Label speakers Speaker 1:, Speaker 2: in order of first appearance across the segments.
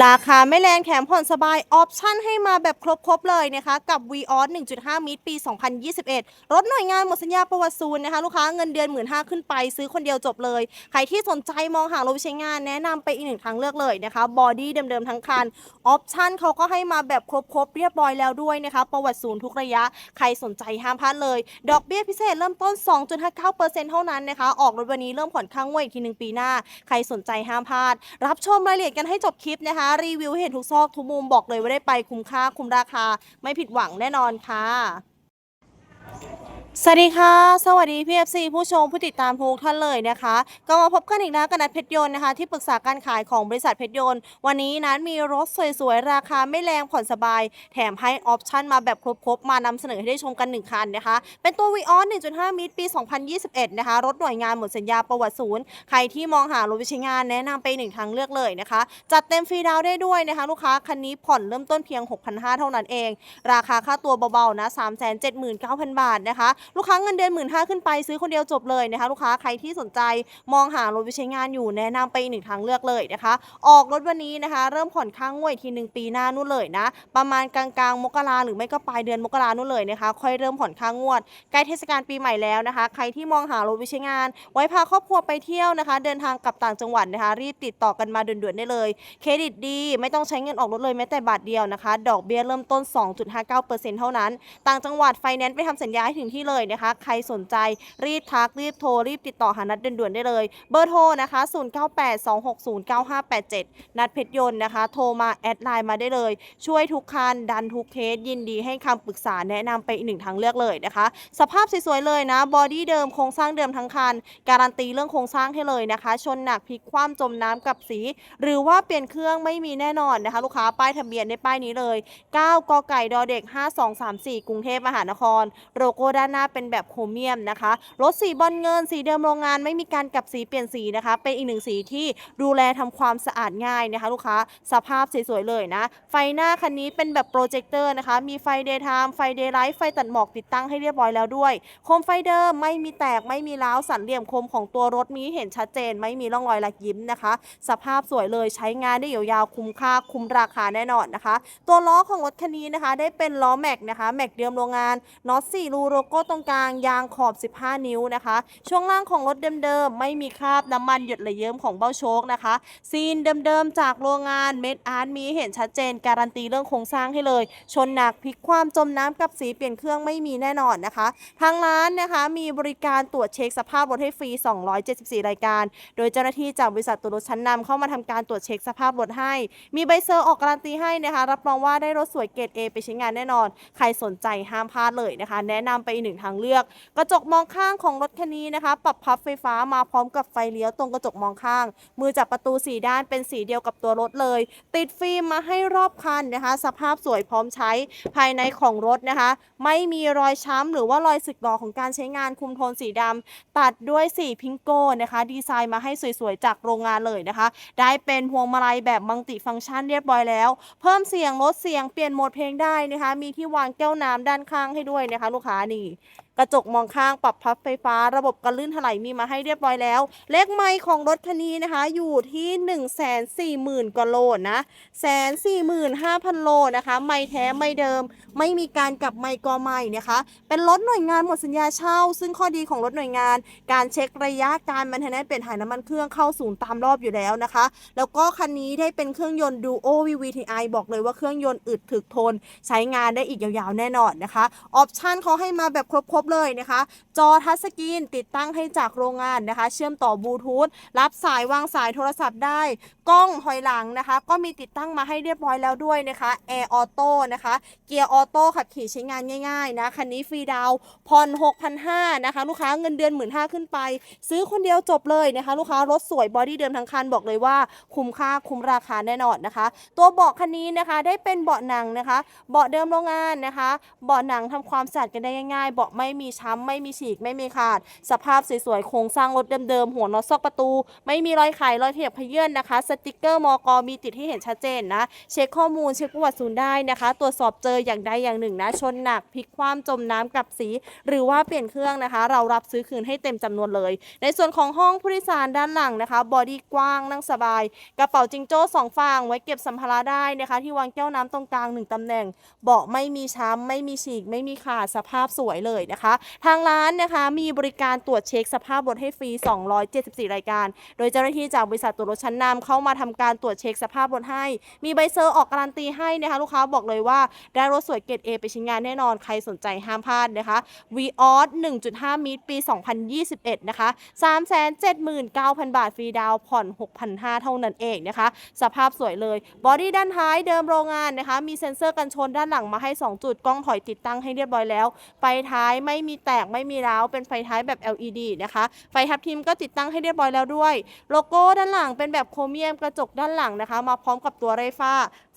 Speaker 1: ราคาไม่แรงแถมผ่อนสบาย ออปชั่นให้มาแบบครบ ๆ เลยนะคะ กับ v ีออส1.5 มิตรปี 2021 รถหน่วยงานหมดสัญญาประวัติศูนย์นะคะ ลูกค้าเงินเดือน 1 5ื่นขึ้นไปซื้อคนเดียวจบเลย ใครที่สนใจมองหารถใช้งานแนะนำไปอีกหนึ่งทางเลือกเลยนะคะบอดี้เดิม ๆ ทั้งคัน ออปชั่นเขาก็ให้มาแบบครบ ๆ เรียบร้อยแล้วด้วยนะคะ ประวัติศูนย์ทุกระยะ ใครสนใจห้ามพลาดเลย ดอกเบี้ยพิเศษเริ่มต้น 2.59%เท่านั้นนะคะ ออกรถวันนี้เริ่มผ่อนค้างงวดอีกทีหนึ่งปีหน้า ใครสนใจห้ามพลาด รับชมรายละเอียดกันให้จบคลิปนะคะรีวิวเห็นทุกซอกทุกมุมบอกเลยว่าได้ไปคุ้มค่าคุ้มราคา ไม่ผิดหวังแน่นอนค่ะ สวัสดีค่ะ สวัสดีพี่เอฟซีผู้ชมผู้ติดตามทุกท่านเลยนะคะ ก็มาพบกันอีกนะกับนัดเพชรยนต์นะคะ ที่ปรึกษาการขายของบริษัทเพชรยนต์ วันนี้นัดมีรถสวยๆ ราคาไม่แรงผ่อนสบาย แถมให้ออปชั่นมาแบบครบๆ มานำเสนอให้ได้ชมกัน 1 คันนะคะ เป็นตัว v ีออส1.5 มิตรปี 2021 นะคะ รถหน่วยงานหมดสัญญาประวัติศูนย์ ใครที่มองหารถวิชงานแนะนำไปหนึ่งทางเลือกเลยนะคะ จัดเต็มฟรีดาวได้ด้วยนะคะ ลูกค้าคันนี้ผ่อนเริ่มต้นเพียง 6,500 เท่านั้นเอง ราคาค่าตัวเบาๆนะ 379,000 บาทนะคะลูกค้าเงินเดือน1 5ื่นห้าขึ้นไปซื้อคนเดียวจบเลยนะคะ ลูกค้าใครที่สนใจมองหารถวิใช้งานอยู่แนะนำไปอีกหนึ่งทางเลือกเลยนะคะ ออกรถวันนี้นะคะ เริ่มผ่อนค้างงวดทีหนึ่งปีหน้านู่นเลยนะ ประมาณกลางๆมกราหรือไม่ก็ปลายเดือนมกรานู่นเลยนะคะ ค่อยเริ่มผ่อนค้างงวดใกล้เทศกาลปีใหม่แล้วนะคะ ใครที่มองหารถวิใช้งาน ไว้พาครอบครัวไปเที่ยวนะคะ เดินทางกลับต่างจังหวัดนะคะ รีบติดต่อกันมาด่วนๆได้เลย เครดิตดีไม่ต้องใช้เงินออกรถเลยแม้แต่บาทเดียวนะคะ ดอกเบี้ยเริ่มต้น 2.59%เท่านั้น ต่างจังหวัดไฟแนนซ์ไปทำสัญญาให้ถึงที่เลยนะคะ ใครสนใจรีบทักรีบโทรรีบติดต่อหานัดด่วนๆได้เลย เบอร์โทรนะคะ 0982609587 นัดเพชรยนต์นะคะ โทรมาแอดไลน์มาได้เลย ช่วยทุกคันดันทุกเคสยินดีให้คำปรึกษาแนะนำไปอีกหนึ่งทางเลือกเลยนะคะ สภาพสวยๆเลยนะ บอดี้เดิมโครงสร้างเดิมทั้งคัน การันตีเรื่องโครงสร้างให้เลยนะคะ ชนหนักพลิกคว่ำจมน้ำกับสี หรือว่าเปลี่ยนเครื่องไม่มีแน่นอนนะคะ ลูกค้าป้ายทะเบียนในป้ายนี้เลย 9กไก่ดอเด็ก 5234 กรุงเทพมหานคร โลโก้ด้านหน้าเป็นแบบโครเมียมนะคะ รถสีบอลเงินสีเดิมโรงงานไม่มีการกลับสีเปลี่ยนสีนะคะ เป็นอีกหนึ่งสีที่ดูแลทำความสะอาดง่ายนะคะ ลูกค้าสภาพสวยๆเลยนะ ไฟหน้าคันนี้เป็นแบบโปรเจคเตอร์นะคะ มีไฟเดย์ไทม์ไฟเดย์ไลท์ไฟตัดหมอกติดตั้งให้เรียบร้อยแล้วด้วย โคมไฟเดิมไม่มีแตกไม่มีร้าวสันเหลี่ยมคมของตัวรถนี้เห็นชัดเจน ไม่มีร่องรอยหลักยิ้มนะคะ สภาพสวยเลยใช้งานได้ยาวๆคุ้มค่าคุ้มราคาแน่นอนนะคะ ตัวล้อของรถคันนี้นะคะ ได้เป็นล้อแม็กนะคะแม็กเดิมโรงงานน็อต4รูโลโก้ตรงกลางยางขอบ 15 นิ้วนะคะ ช่วงล่างของรถเดิมๆ ไม่มีคราบน้ำมันหยดระเยิ้มของเบ้าโชคนะคะ ซีนเดิมๆ จากโรงงานเม็ดอาร์ตมีเห็นชัดเจนการันตีเรื่องโครงสร้างให้เลย ชนหนักพลิกความจมน้ำกับสีเปลี่ยนเครื่องไม่มีแน่นอนนะคะ ทางร้านนะคะมีบริการตรวจเช็คสภาพรถให้ฟรี 274 รายการ โดยเจ้าหน้าที่จากบริษัทตัวรถชั้นนำเข้ามาทำการตรวจเช็คสภาพรถให้ มีใบเซอร์ออกการันตีให้นะคะ รับรองว่าได้รถสวยเกรด A ไปใช้งานแน่นอน ใครสนใจห้ามพลาดเลยนะคะ แนะนำไปอีกหนึ่งทางเลือก กระจกมองข้างของรถคันนี้นะคะ ปรับพับไฟฟ้ามาพร้อมกับไฟเลี้ยวตรงกระจกมองข้าง มือจับประตูสีด้านเป็นสีเดียวกับตัวรถเลย ติดฟิล์มมาให้รอบคันนะคะ สภาพสวยพร้อมใช้ภายในของรถนะคะ ไม่มีรอยช้ำหรือว่ารอยสึกหรอของการใช้งานคุมโทนสีดำตัดด้วยสีพิงโก้นะคะ ดีไซน์มาให้สวยๆ จากโรงงานเลยนะคะ ได้เป็นพวงมาลัยแบบมัลติฟังก์ชันเรียบร้อยแล้ว เพิ่มเสียงลดเสียงเปลี่ยนโหมดเพลงได้นะคะ มีที่วางแก้วน้ำด้านข้างให้ด้วยนะคะ ลูกค้านี่ กระจกมองข้างปรับพับไฟฟ้า ระบบกันลื่นถลายมีมาให้เรียบร้อยแล้ว เลขไมล์ของรถคันนี้นะคะ อยู่ที่ 1 4 0 0 0 0กว่าโลนะแสนสี่หมื่นห้าพันโลนะคะ ไม่แท้ไม่เดิม ไม่มีการกลับไม่กอไม่นะคะ เป็นรถหน่วยงานหมดสัญญาเช่า ซึ่งข้อดีของรถหน่วยงาน การเช็คระยะการมันเทนเปลี่ยนถ่ายน้ำมันเครื่องเข้าศูนย์ตามรอบอยู่แล้วนะคะ แล้วก็คันนี้ได้เป็นเครื่องยนต์ Duo VVTi บอกเลยว่าเครื่องยนต์อึดถึกทน ใช้งานได้อีกยาวๆแน่นอนนะคะ ออปชันเขาให้มาแบบครบๆเลยนะคะ จอทัชสกรีนติดตั้งให้จากโรงงานนะคะ เชื่อมต่อบลูทูธรับสายวางสายโทรศัพท์ได้ กล้องถอยหลังนะคะ ก็มีติดตั้งมาให้เรียบร้อยแล้วด้วยนะคะแอร์ออโต้นะคะ เกียร์ออโต้ขับขี่ใช้งานง่ายๆนะคันนี้ฟรีดาวน์ผ่อน6,500นะคะ ลูกค้าเงินเดือน1 5ื่นขึ้นไป ซื้อคนเดียวจบเลยนะคะ ลูกค้ารถสวยบอดี้เดิมทั้งคันบอกเลยว่า คุ้มค่าคุ้มราคาแน่นอนนะคะ ตัวเบาะคันนี้นะคะได้เป็นเบาะหนังนะคะ เบาะเดิมโรงงานนะคะ เบาะหนังทำความสะอาดกันได้ง่ายๆ เบาะไม่มีช้ำไม่มีฉีกไม่มีขาด สภาพสวยๆโครงสร้างรถเดิมๆหัวน็อตซอกประตู ไม่มีรอยไขรอยเทียบพเยื่อนนะคะ สติกเกอร์มอกมีติดที่เห็นชัดเจนนะเช็คข้อมูลเช็คประวัติศูนย์ได้นะคะ ตรวจสอบเจออย่างใดอย่างหนึ่งนะชนหนักพลิกคว่ำจมน้ำกลับสี หรือว่าเปลี่ยนเครื่องนะคะ เรารับซื้อคืนให้เต็มจำนวนเลย ในส่วนของห้องผู้โดยสารด้านหลังนะคะ บอดี้กว้างนั่งสบาย กระเป๋าจิงโจ้สองฝั่งไว้เก็บสัมภาระได้นะคะ ที่วางแก้วน้ำตรงกลางหนึ่งตำแหน่ง เบาะไม่มีช้ำไม่มีฉีก ไม่มีขาดสภาพสวยเลยนะคะทางร้านนะคะมีบริการตรวจเช็คสภาพรถให้ฟรี 274 รายการ โดยเจ้าหน้าที่จากบริษัทตรวจรถชั้นนำเข้ามาทำการตรวจเช็คสภาพรถให้ มีใบเซอร์ออกการันตีให้นะคะลูกค้าบอกเลยว่าได้รถสวยเกรด A ไปชิ้นงานแน่นอนใครสนใจห้ามพลาดนะคะ v ีออส1.5 มิตรปี 2021 นะคะ 379,000 บาทฟรีดาวผ่อน 6,500 เท่านั้นเองนะคะ สภาพสวยเลย บอดี้ด้านท้ายเดิมโรงงานนะคะ มีเซ็นเซอร์กันชนด้านหลังมาให้ 2 จุด กล้องถอยติดตั้งให้เรียบร้อยแล้วไฟท้ายไม่ไม่มีแตกไม่มีร้าวเป็นไฟท้ายแบบ LED นะคะ ไฟทับทิมก็ติดตั้งให้เรียบร้อยแล้วด้วย โลโก้ด้านหลังเป็นแบบโครเมียมกระจกด้านหลังนะคะ มาพร้อมกับตัวไรฟ้า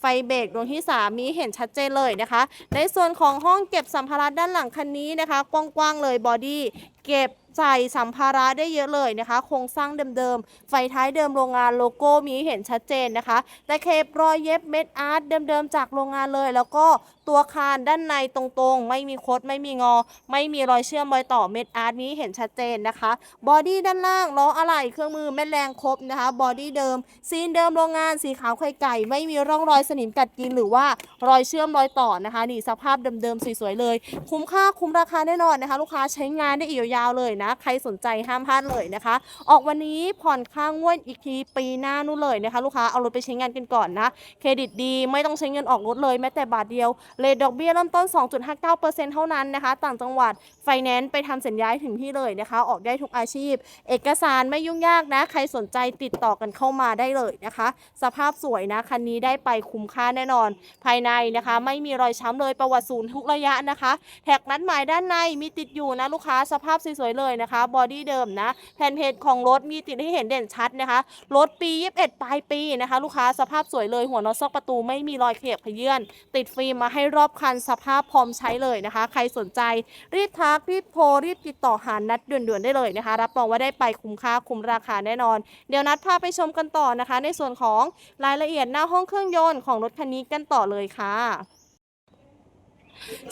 Speaker 1: ฟเบรกดวงที่3มีเห็นชัดเจนเลยนะคะ ในส่วนของห้องเก็บสัมภาระด้านหลังคันนี้นะคะ กว้างๆเลยบอดี้เก็บใส่สัมภาระได้เยอะเลยนะคะ โครงสร้างเดิมๆ ไฟท้ายเดิมโรงงานโลโก้มีเห็นชัดเจนนะคะแต่เคปรอยเย็บเม็ดอาร์ตเดิมๆ จากโรงงานเลย แล้วก็ตัวคานด้านในตรงๆ ไม่มีคดไม่มีงอ ไม่มีรอยเชื่อมรอยต่อเม็ดอาร์ตนี้เห็นชัดเจนนะคะ บอดี้ด้านล่างล้ออะไหล่เครื่องมือแม่แรงครบนะคะ บอดี้เดิมซีนเดิมโรงงานสีขาวไข่ไก่ ไม่มีร่องรอยสนิมกัดกินหรือว่ารอยเชื่อมรอยต่อนะคะ นี่สภาพเดิมๆสวยๆเลย คุ้มค่าคุ้มราคาแน่นอนนะคะ ลูกค้าใช้งานได้อีกยาวเลยนะ ใครสนใจห้ามพลาดเลยนะคะ ออกวันนี้ผ่อนค่างวดอีกทีปีหน้านู่นเลยนะคะ ลูกค้าเอารถไปใช้งานกันก่อนนะ เครดิตดีไม่ต้องใช้เงินออกรถเลยแม้แต่บาทเดียวเลทดอกเบี้ยเริ่มต้น 2.59%เท่านั้นนะคะ ต่างจังหวัดไฟแนนซ์ไปทำสัญญาถึงที่เลยนะคะ ออกได้ทุกอาชีพ เอกสารไม่ยุ่งยากนะ ใครสนใจติดต่อกันเข้ามาได้เลยนะคะ สภาพสวยนะคันนี้ได้ไปคุมค่าแน่นอน ภายในนะคะ ไม่มีรอยช้ำเลยประวัติศูนย์ทุกระยะนะคะ แท็กนัดหมายด้านในมีติดอยู่นะลูกค้าสภาพสวยๆเลยนะคะบอดี้เดิมนะแผ่นเพจของรถมีติดให้เห็นเด่นชัดนะคะรถปี 21 ปลายปีนะคะ ลูกค้าสภาพสวยเลยหัวน็อตซอกประตูไม่มีรอยเขียบขยื่นติดฟิล์มมาให้รอบคันสภาพพร้อมใช้เลยนะคะ ใครสนใจ รีบทักรีบโทรรีบติดต่อหานัดด่วนๆได้เลยนะคะ รับรองว่าได้ไปคุ้มค่าคุ้มราคาแน่นอน เดี๋ยวนัดพาไปชมกันต่อนะคะ ในส่วนของรายละเอียดหน้าห้องเครื่องยนต์ของรถคันนี้กันต่อเลยค่ะ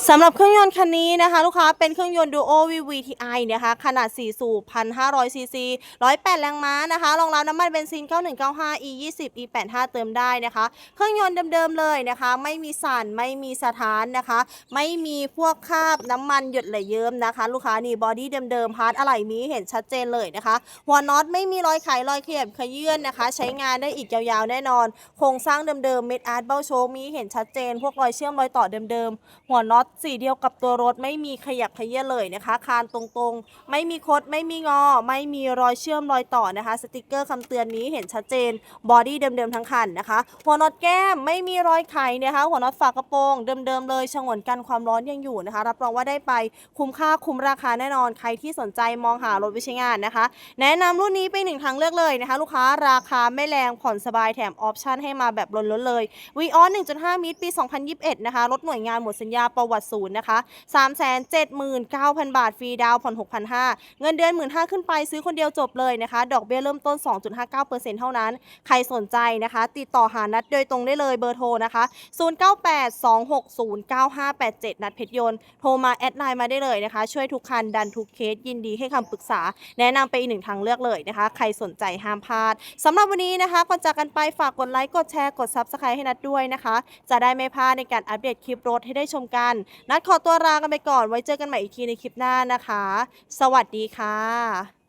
Speaker 1: สำหรับเครื่องยนต์คันนี้นะคะ ลูกค้าเป็นเครื่องยนต์ Duo VVTi นะคะ ขนาด 4 สูบ 1,500 ซีซี 108 แรงม้านะคะ รองรับน้ำมันเบนซิน 9195 E20 E85 เติมได้นะคะ เครื่องยนต์เดิมๆเลยนะคะ ไม่มีสั่น ไม่มีสถานนะคะ ไม่มีพวกคราบน้ำมันหยดไหลเยิ้มนะคะ ลูกค้านี่บอดี้เดิมๆ พาร์ทอะไหล่มีเห็นชัดเจนเลยนะคะ หัวน็อตไม่มีรอยไขรอยเขียบขยื่นนะคะ ใช้งานได้อีกยาวๆ แน่นอน โครงสร้างเดิมๆ เม็ดอาร์ตเบ้าโชคมีเห็นชัดเจน พวกรอยเชื่อมรอยต่อเดิมๆหัวน็อตสีเดียวกับตัวรถไม่มีขยับขยื่นเลยนะคะ คานตรงๆ ไม่มีคดไม่มีงอ ไม่มีรอยเชื่อมรอยต่อนะคะ สติกเกอร์คำเตือนนี้เห็นชัดเจนบอดี้เดิมๆทั้งคันนะคะ หัวน็อตแก้มไม่มีรอยไขนะคะ หัวน็อตฝากระโปรงเดิมๆเลยฉงนกันความร้อนยังอยู่นะคะ รับรองว่าได้ไปคุ้มค่าคุ้มราคาแน่นอนใครที่สนใจมองหารถไปใช้งานนะคะ แนะนำรุ่นนี้ไปหนึ่งทางเลือกเลยนะคะ ลูกค้าราคาไม่แรงผ่อนสบายแถมออปชั่นให้มาแบบล้นๆเลยวีออ1.5มิตรปี 2021 นะคะรถหน่วยงานหมดสัญญาประวัติศูนย์นะคะ379,000 บาทฟรีดาวผ่อน6,500 เงินเดือน 15,000ขึ้นไปซื้อคนเดียวจบเลยนะคะ ดอกเบี้ยเริ่มต้น 2.59%เท่านั้น ใครสนใจนะคะ ติดต่อหานัดโดยตรงได้เลยเบอร์โทรนะคะ 0982609587 นัดเพชรยนต์โทรมาแอดไลน์มาได้เลยนะคะ ช่วยทุกคันดันทุกเคสยินดีให้คำปรึกษา แนะนำไปอีกหนึ่งทางเลือกเลยนะคะ ใครสนใจห้ามพลาดสำหรับวันนี้นะคะก่อนจากกันไปฝากกดไลค์กดแชร์กด Subscribe ให้นัดด้วยนะคะ จะได้ไม่พลาดในการอัปเดตคลิปรถให้ได้ชมกัน นัดขอตัวลากันไปก่อนไว้เจอกันใหม่อีกทีในคลิปหน้านะคะ สวัสดีค่ะ